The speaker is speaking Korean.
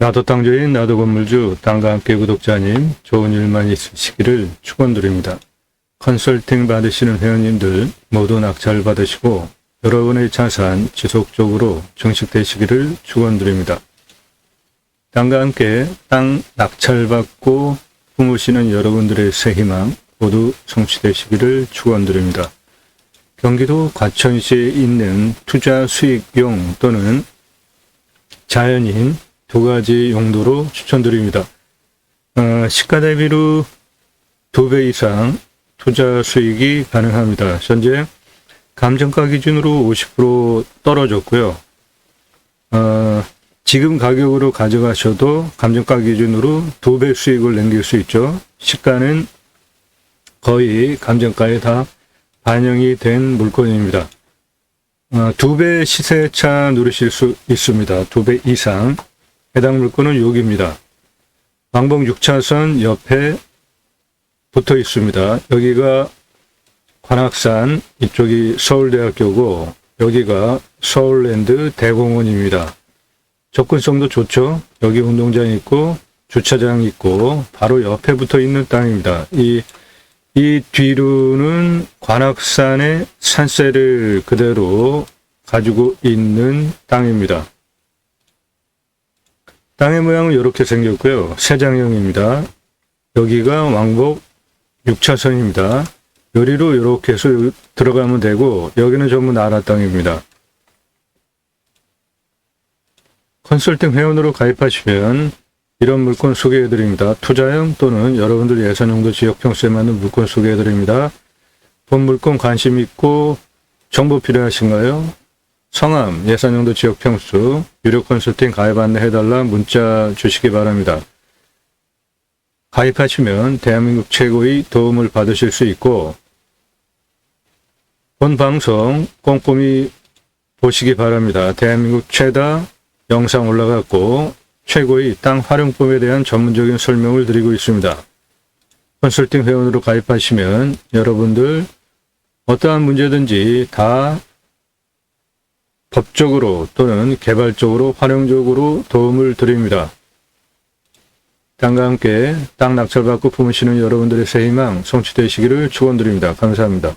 나도 땅주인 나도 건물주 땅과 함께 구독자님 좋은 일만 있으시기를 축원드립니다. 컨설팅 받으시는 회원님들 모두 낙찰 받으시고 여러분의 자산 지속적으로 증식되시기를 축원드립니다. 땅과 함께 땅 낙찰받고 품으시는 여러분들의 새 희망 모두 성취되시기를 축원드립니다. 경기도 과천시에 있는 투자 수익용 또는 자연인 두 가지 용도로 추천드립니다. 어, 시가 대비로 두 배 이상 투자 수익이 가능합니다. 현재 감정가 기준으로 50% 떨어졌고요. 어, 지금 가격으로 가져가셔도 감정가 기준으로 두 배 수익을 남길 수 있죠. 시가는 거의 감정가에 다 반영이 된 물건입니다. 어, 두배 시세차 누르실 수 있습니다. 두 배 이상. 해당 물건은 여기입니다. 왕복 6차선 옆에 붙어 있습니다. 여기가 관악산, 이쪽이 서울대학교고, 여기가 서울랜드 대공원입니다. 접근성도 좋죠? 여기 운동장 있고, 주차장 있고, 바로 옆에 붙어 있는 땅입니다. 이, 이 뒤로는 관악산의 산세를 그대로 가지고 있는 땅입니다. 땅의 모양은 이렇게 생겼고요. 세장형입니다. 여기가 왕복 6차선입니다. 요리로 이렇게 해서 들어가면 되고 여기는 전부 나라 땅입니다. 컨설팅 회원으로 가입하시면 이런 물건 소개해드립니다. 투자형 또는 여러분들 예산용도 지역 평수에 맞는 물건 소개해드립니다. 본 물건 관심 있고 정보 필요하신가요? 성함, 예산용도 지역 평수, 유료 컨설팅 가입 안내 해달라 문자 주시기 바랍니다. 가입하시면 대한민국 최고의 도움을 받으실 수 있고, 본 방송 꼼꼼히 보시기 바랍니다. 대한민국 최다 영상 올라갔고, 최고의 땅 활용법에 대한 전문적인 설명을 드리고 있습니다. 컨설팅 회원으로 가입하시면 여러분들 어떠한 문제든지 다 법적으로 또는 개발적으로 활용적으로 도움을 드립니다. 땅과 함께 땅 낙찰받고 품으시는 여러분들의 새 희망 성취되시기를 축원드립니다. 감사합니다.